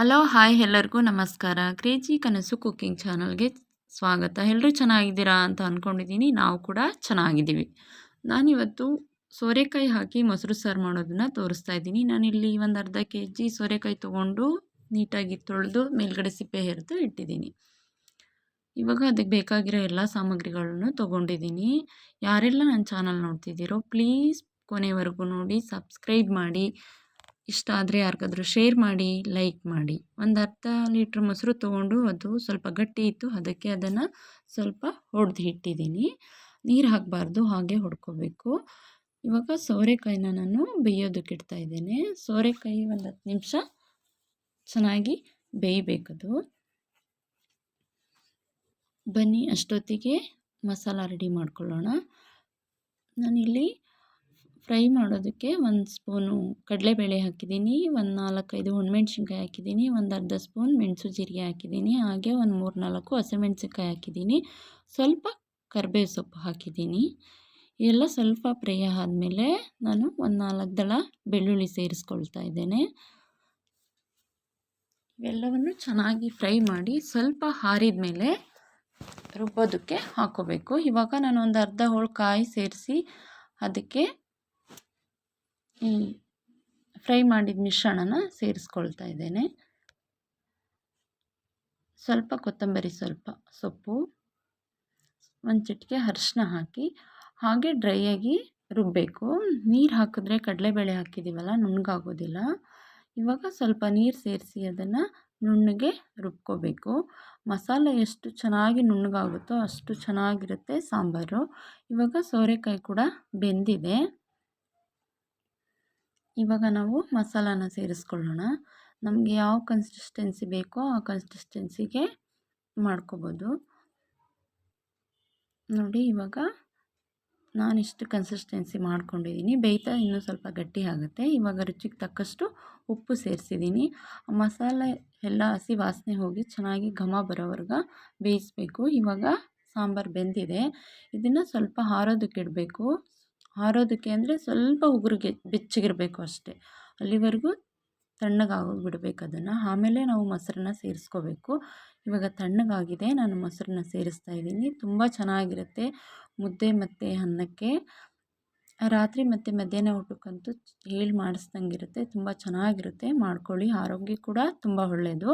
Hello, hi ಎಲ್ಲರಿಗೂ ನಮಸ್ಕಾರ. Crazy ಕನಸು ಕುಕ್ಕಿಂಗ್ ಚಾನಲ್ಗೆ ಸ್ವಾಗತ. ಎಲ್ಲರೂ ಚೆನ್ನಾಗಿದ್ದೀರಾ ಅಂತ ಅಂದ್ಕೊಂಡಿದ್ದೀನಿ ನಾವು ಕೂಡ ಚೆನ್ನಾಗಿದ್ದೀವಿ. ನಾನಿವತ್ತು ಸೋರೆಕಾಯಿ ಹಾಕಿ ಮೊಸರು ಸಾರು ಮಾಡೋದನ್ನು ತೋರಿಸ್ತಾ ಇದ್ದೀನಿ. ನಾನಿಲ್ಲಿ ಒಂದು ಅರ್ಧ ಕೆ ಜಿ ಸೋರೆಕಾಯಿ ತೊಗೊಂಡು ನೀಟಾಗಿ ತೊಳೆದು ಮೇಲ್ಗಡೆ ಸಿಪ್ಪೆ ಹೆರೆದು ಇಟ್ಟಿದ್ದೀನಿ. ಇವಾಗ ಅದಕ್ಕೆ ಬೇಕಾಗಿರೋ ಎಲ್ಲ ಸಾಮಗ್ರಿಗಳನ್ನು ತೊಗೊಂಡಿದ್ದೀನಿ. ಯಾರೆಲ್ಲ ನನ್ನ ಚಾನಲ್ ನೋಡ್ತಿದ್ದೀರೋ, ಪ್ಲೀಸ್ ಕೊನೆವರೆಗೂ ನೋಡಿ, ಸಬ್ಸ್ಕ್ರೈಬ್ ಮಾಡಿ. ಇಷ್ಟ ಆದರೆ ಯಾರಿಗಾದರೂ ಶೇರ್ ಮಾಡಿ ಲೈಕ್ ಮಾಡಿ. ಒಂದು ಅರ್ಧ ಲೀಟ್ರ್ ಮೊಸರು ತೊಗೊಂಡು ಅದು ಸ್ವಲ್ಪ ಗಟ್ಟಿ ಇತ್ತು, ಅದಕ್ಕೆ ಅದನ್ನು ಸ್ವಲ್ಪ ಹೊಡೆದು ಇಟ್ಟಿದ್ದೀನಿ. ನೀರು ಹಾಕಬಾರ್ದು, ಹಾಗೆ ಹೊಡ್ಕೋಬೇಕು. ಇವಾಗ ಸೋರೆಕಾಯಿನ ನಾನು ಬೇಯೋದಕ್ಕೆ ಇಡ್ತಾ ಇದ್ದೇನೆ. ಸೋರೆಕಾಯಿ ಒಂದು ಹತ್ತು ನಿಮಿಷ ಚೆನ್ನಾಗಿ ಬೇಯಬೇಕದು ಬನ್ನಿ, ಅಷ್ಟೊತ್ತಿಗೆ ಮಸಾಲ ರೆಡಿ ಮಾಡ್ಕೊಳ್ಳೋಣ. ನಾನಿಲ್ಲಿ ಫ್ರೈ ಮಾಡೋದಕ್ಕೆ ಒಂದು ಸ್ಪೂನು ಕಡಲೆಬೇಳೆ ಹಾಕಿದ್ದೀನಿ, ಒಂದು ನಾಲ್ಕೈದು ಒಣಮೆಣ್ಸಿನ್ಕಾಯಿ ಹಾಕಿದ್ದೀನಿ, ಒಂದು ಅರ್ಧ ಸ್ಪೂನ್ ಮೆಣಸು ಜೀರಿಗೆ ಹಾಕಿದ್ದೀನಿ, ಹಾಗೆ ಒಂದು ಮೂರು ನಾಲ್ಕು ಹಸಿಮೆಣ್ಸಿನ್ಕಾಯಿ ಹಾಕಿದ್ದೀನಿ. ಸ್ವಲ್ಪ ಕರಿಬೇವು ಸೊಪ್ಪು ಹಾಕಿದ್ದೀನಿ. ಎಲ್ಲ ಸ್ವಲ್ಪ ಪ್ರೇಯ ಆದಮೇಲೆ ನಾನು ಒಂದು ನಾಲ್ಕು ದಳ ಬೆಳ್ಳುಳ್ಳಿ ಸೇರಿಸ್ಕೊಳ್ತಾ ಇದ್ದೇನೆ. ಇವೆಲ್ಲವನ್ನು ಚೆನ್ನಾಗಿ ಫ್ರೈ ಮಾಡಿ ಸ್ವಲ್ಪ ಹಾರಿದ ಮೇಲೆ ರುಬ್ಬೋದಕ್ಕೆ ಹಾಕೋಬೇಕು ಇವಾಗ ನಾನು ಒಂದು ಅರ್ಧ ಹೋಳು ಕಾಯಿ ಸೇರಿಸಿ ಅದಕ್ಕೆ ಈ ಫ್ರೈ ಮಾಡಿದ ಮಿಶ್ರಣನ ಸೇರಿಸ್ಕೊಳ್ತಾ ಇದ್ದೇನೆ. ಸ್ವಲ್ಪ ಕೊತ್ತಂಬರಿ ಸ್ವಲ್ಪ ಸೊಪ್ಪು, ಒಂದು ಚಿಟಿಕೆ ಅರ್ಶಿನ ಹಾಕಿ, ಹಾಗೆ ಡ್ರೈಯಾಗಿ ರುಬ್ಬಬೇಕು ನೀರು ಹಾಕಿದ್ರೆ ಕಡಲೆಬೇಳೆ ಹಾಕಿದ್ದೀವಲ್ಲ ನುಣ್ಣಗಾಗೋದಿಲ್ಲ. ಇವಾಗ ಸ್ವಲ್ಪ ನೀರು ಸೇರಿಸಿ ಅದನ್ನು ನುಣ್ಣಗೆ ರುಬ್ಕೋಬೇಕು. ಮಸಾಲೆ ಎಷ್ಟು ಚೆನ್ನಾಗಿ ನುಣ್ಣಗಾಗುತ್ತೋ ಅಷ್ಟು ಚೆನ್ನಾಗಿರುತ್ತೆ ಸಾಂಬಾರು. ಇವಾಗ ಸೋರೆಕಾಯಿ ಕೂಡ ಬೆಂದಿದೆ. ಇವಾಗ ನಾವು ಮಸಾಲಾನ ಸೇರಿಸ್ಕೊಳ್ಳೋಣ. ನಮಗೆ ಯಾವ ಕನ್ಸಿಸ್ಟೆನ್ಸಿ ಬೇಕೋ ಆ ಕನ್ಸಿಸ್ಟೆನ್ಸಿಗೆ ಮಾಡ್ಕೋಬೋದು. ನೋಡಿ ಇವಾಗ ನಾನಿಷ್ಟು ಕನ್ಸಿಸ್ಟೆನ್ಸಿ ಮಾಡ್ಕೊಂಡಿದ್ದೀನಿ ಬೇಯ್ತಾ ಇನ್ನೂ ಸ್ವಲ್ಪ ಗಟ್ಟಿ ಆಗುತ್ತೆ. ಇವಾಗ ರುಚಿಗೆ ತಕ್ಕಷ್ಟು ಉಪ್ಪು ಸೇರಿಸಿದ್ದೀನಿ ಮಸಾಲೆ ಎಲ್ಲ ಹಸಿ ವಾಸನೆ ಹೋಗಿ ಚೆನ್ನಾಗಿ ಘಮ ಬರೋವರೆಗೆ ಬೇಯಿಸಬೇಕು. ಇವಾಗ ಸಾಂಬಾರು ಬೆಂದಿದೆ. ಇದನ್ನು ಸ್ವಲ್ಪ ಹಾರೋದಕ್ಕೆ ಇಡಬೇಕು. ಆರೋದಕ್ಕೆ ಅಂದರೆ ಸ್ವಲ್ಪ ಉಗುರಿಗೆ ಬೆಚ್ಚಗಿರಬೇಕು ಅಷ್ಟೇ. ಅಲ್ಲಿವರೆಗೂ ತಣ್ಣಗಾಗೋಗಿ ಬಿಡಬೇಕು ಅದನ್ನು. ಆಮೇಲೆ ನಾವು ಮೊಸರನ್ನ ಸೇರಿಸ್ಕೋಬೇಕು. ಇವಾಗ ತಣ್ಣಗಾಗಿದೆ, ನಾನು ಮೊಸರನ್ನ ಸೇರಿಸ್ತಾ ಇದ್ದೀನಿ. ತುಂಬ ಚೆನ್ನಾಗಿರುತ್ತೆ ಮುದ್ದೆ ಮತ್ತು ಅನ್ನಕ್ಕೆ. ರಾತ್ರಿ ಮತ್ತು ಮಧ್ಯಾಹ್ನ ಊಟಕ್ಕಂತೂ ಹೇಳಿ ಮಾಡಿಸ್ದಂಗಿರುತ್ತೆ. ತುಂಬ ಚೆನ್ನಾಗಿರುತ್ತೆ. ಮಾಡ್ಕೊಳ್ಳಿ. ಆರೋಗ್ಯ ಕೂಡ ತುಂಬ ಒಳ್ಳೆಯದು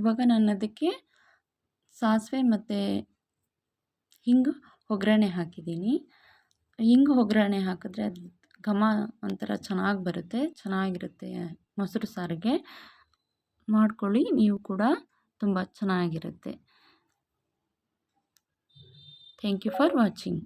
ಇವಾಗ ನಾನು ಅದಕ್ಕೆ ಸಾಸಿವೆ ಮತ್ತು ಹಿಂಗು ಒಗ್ಗರಣೆ ಹಾಕಿದ್ದೀನಿ. ಹಿಂಗೆ ಒಗ್ಗರಣೆ ಹಾಕಿದ್ರೆ ಅದು ಘಮ ಒಂಥರ ಚೆನ್ನಾಗಿ ಬರುತ್ತೆ, ಚೆನ್ನಾಗಿರುತ್ತೆ ಮೊಸರು ಸಾರಿಗೆ. ಮಾಡ್ಕೊಳ್ಳಿ, ನೀವು ಕೂಡ ತುಂಬ ಚೆನ್ನಾಗಿರುತ್ತೆ. Thank you for watching